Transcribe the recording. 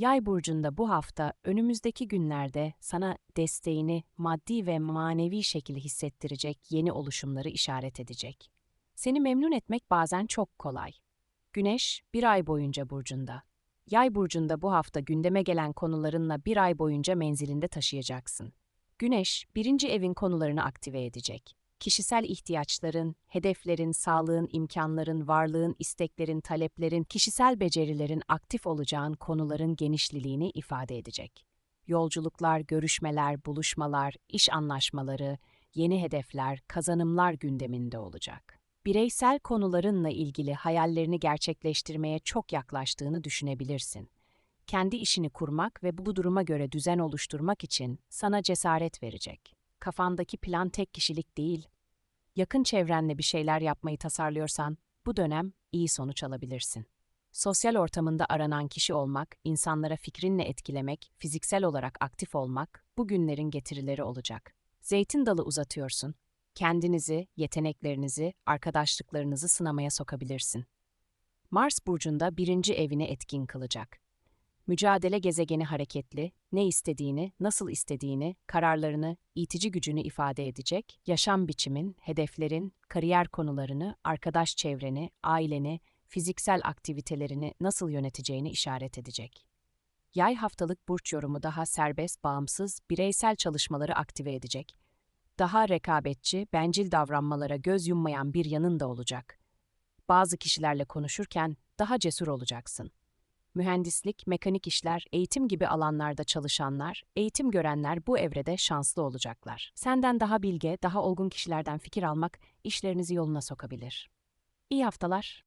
Yay burcunda bu hafta önümüzdeki günlerde sana desteğini maddi ve manevi şekilde hissettirecek yeni oluşumları işaret edecek. Seni memnun etmek bazen çok kolay. Güneş bir ay boyunca burcunda. Yay burcunda bu hafta gündeme gelen konularınla bir ay boyunca menzilinde taşıyacaksın. Güneş, birinci evin konularını aktive edecek. Kişisel ihtiyaçların, hedeflerin, sağlığın, imkanların, varlığın, isteklerin, taleplerin, kişisel becerilerin aktif olacağın konuların genişliliğini ifade edecek. Yolculuklar, görüşmeler, buluşmalar, iş anlaşmaları, yeni hedefler, kazanımlar gündeminde olacak. Bireysel konularınla ilgili hayallerini gerçekleştirmeye çok yaklaştığını düşünebilirsin kendi işini kurmak ve bu duruma göre düzen oluşturmak için sana cesaret verecek. Kafandaki plan tek kişilik değil. Yakın çevrenle bir şeyler yapmayı tasarlıyorsan bu dönem iyi sonuç alabilirsin. Sosyal ortamında aranan kişi olmak, insanlara fikrinle etkilemek, fiziksel olarak aktif olmak bu günlerin getirileri olacak. Zeytin dalı uzatıyorsun. Kendinizi, yeteneklerinizi, arkadaşlıklarınızı sınamaya sokabilirsin. Mars burcunda birinci evini etkin kılacak. Mücadele gezegeni hareketli, ne istediğini, nasıl istediğini, kararlarını, itici gücünü ifade edecek, yaşam biçimin, hedeflerin, kariyer konularını, arkadaş çevreni, aileni, fiziksel aktivitelerini nasıl yöneteceğini işaret edecek. Yay haftalık burç yorumu daha serbest, bağımsız, bireysel çalışmaları aktive edecek. Daha rekabetçi, bencil davranmalara göz yummayan bir yanın da olacak. Bazı kişilerle konuşurken daha cesur olacaksın mühendislik, mekanik işler, eğitim gibi alanlarda çalışanlar, eğitim görenler bu evrede şanslı olacaklar. Senden daha bilge, daha olgun kişilerden fikir almak işlerinizi yoluna sokabilir. İyi haftalar.